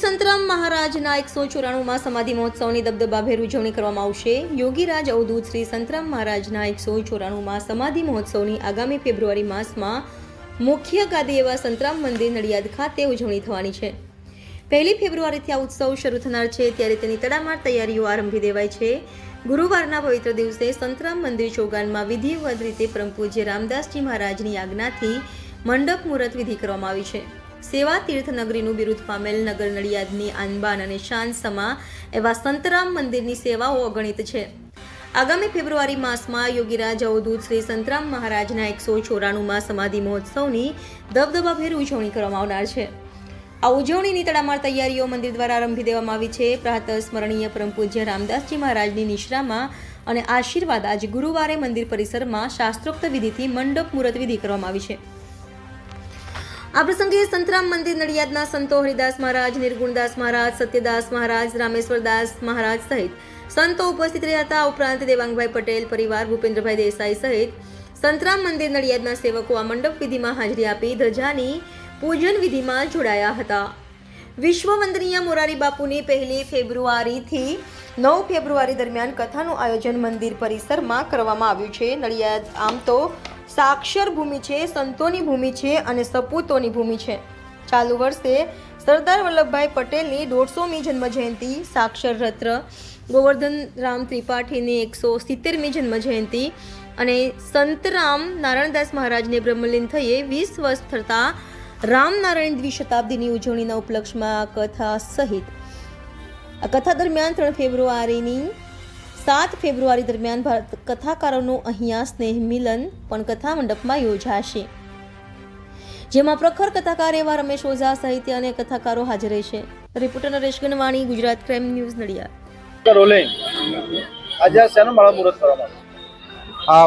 સંતરામ મહારાજના એકસો ચોરાણુંમાં સમાધિ મહોત્સવની દબદબાભેર ઉજવણી કરવામાં આવશે. યોગીરાજ અવધૂત શ્રી સંતરામ મહારાજના એકસો ચોરાણુંમાં સમાધિ મહોત્સવની આગામી ફેબ્રુઆરી માસમાં મુખ્ય ગાદી એવા સંતરામ મંદિર નડિયાદ ખાતે ઉજવણી થવાની છે. પહેલી ફેબ્રુઆરીથી આ ઉત્સવ શરૂ થનાર છે, ત્યારે તેની તડામાર તૈયારીઓ આરંભી દેવાય છે. ગુરુવારના પવિત્ર દિવસે સંતરામ મંદિર ચોગાનમાં વિધિવત રીતે પરમ પૂજ્ય રામદાસજી મહારાજની આજ્ઞાથી મંડપ મુહૂર્ત વિધિ કરવામાં આવી છે. સેવા તીર્થ નગરીનું બિરુદ પામેલ નગર નડિયાદની આનબાન અને શાન સમા એવા સંતરામ મંદિરની સેવાઓ અગણિત છે. આગામી ફેબ્રુઆરી માસમાં યોગીરાજ અવધૂત શ્રી સંતરામ મહારાજના એકસો ચોરાણુંમાં સમાધિ મહોત્સવની દબદબાભેર ઉજવણી કરવામાં આવનાર છે. આ ઉજવણીની તડામાર તૈયારીઓ મંદિર દ્વારા આરંભી દેવામાં આવી છે. પ્રાતઃ સ્મરણીય પરમ પૂજ્ય રામદાસજી મહારાજની નિશ્રામાં અને આશીર્વાદ આજે ગુરુવારે મંદિર પરિસરમાં શાસ્ત્રોક્ત વિધિથી મંડપ મુહૂર્ત વિધિ કરવામાં આવી છે. આ પ્રસંગે સંતરામ મંદિર નડિયાદના સંતો હરિદાસ મહારાજ, નિર્ગુણદાસ મહારાજ, સત્યદાસ મહારાજ, રામેશ્વરદાસ મહારાજ સહિત સંતો ઉપસ્થિત રહ્યા હતા. ઉપરાંત દેવાંગભાઈ પટેલ, પરિવાર ભૂપેન્દ્રભાઈ દેસાઈ સહિત સંતરામ મંદિર નડિયાદના સેવકો આ મંડપ વિધિમાં હાજરી આપી ધજાની પૂજન વિધિમાં જોડાયા હતા. વિશ્વ વંદનીય મોરારી બાપુની પહેલી ફેબ્રુઆરીથી નવ ફેબ્રુઆરી દરમિયાન કથાનું આયોજન મંદિર પરિસરમાં કરવામાં આવ્યું છે. નડિયાદ આમ તો સાક્ષર ભૂમિ છે, સંતોની ભૂમિ છે અને સપૂતોની ભૂમિ છે. ચાલુ વર્ષે સરદાર વલ્લભભાઈ પટેલની દોઢસોમી જન્મજયંતિ, સાક્ષર રત્ન, ગોવર્ધન રામ ત્રિપાઠીની એકસો સિત્તેરમી જન્મજયંતિ અને સંતરામ નારાયણદાસ મહારાજને બ્રહ્મલીન થઈએ વીસ વર્ષ થતાં રામનારાયણ દ્વિશતાબ્દીની ઉજવણીના ઉપલક્ષમાં કથા સહિત. આ કથા દરમિયાન ત્રણ ફેબ્રુઆરીની સાત ફેબ્રુઆરી દરમિયાન ભારત કથાકારોનું અહીંયા સ્નેહ મિલન પણ કથા મંડપમાં યોજાશે. જેમાં પ્રખર કથાકાર એવા રમેશ ઓઝા સાહિત્ય અને કથાકારો હાજર રહેશે. Reporter Naresh Ganwani Gujarat crime news Nadiad. આ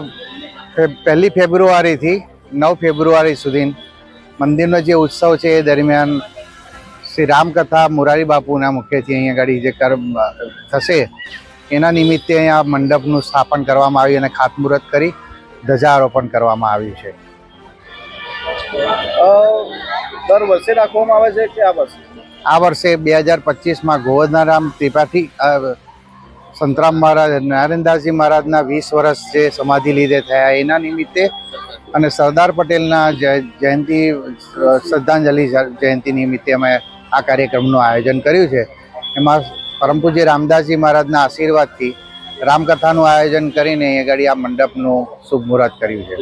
પહેલી ફેબ્રુઆરીથી નવ ફેબ્રુઆરી સુધી મંદિરનો જે ઉત્સવ છે એ દરમિયાન શ્રી રામકથા મુરારી બાપુના મુખ્યથી અહીંયા આગળ જે કર્મ થશે એના નિમિત્તે અહીંયા મંડપનું સ્થાપન કરવામાં આવ્યું અને ખાતમુહૂર્ત કરી ધ્વજારોપણ કરવામાં આવ્યું છે. દર વર્ષે રાખવામાં આવે છે કે આ વર્ષે? આ વર્ષે બે હજાર પચીસમાં ગોવર્ધનરામ ત્રિપાઠી સંતરામ મહારાજ નારાયણદાસજી મહારાજના વીસ વર્ષ જે સમાધિ લીધે થયા એના નિમિત્તે અને સરદાર પટેલના જય- જયંતિ શ્રદ્ધાંજલિ જયંતિ નિમિત્તે અમે આ કાર્યક્રમનું આયોજન કર્યું છે. એમાં પરમ પૂજ્ય રામદાસજી મહારાજના આશીર્વાદથી રામકથાનું આયોજન કરીને એ ઘડી આ મંડપનું શુભ મુહૂર્ત કર્યું છે.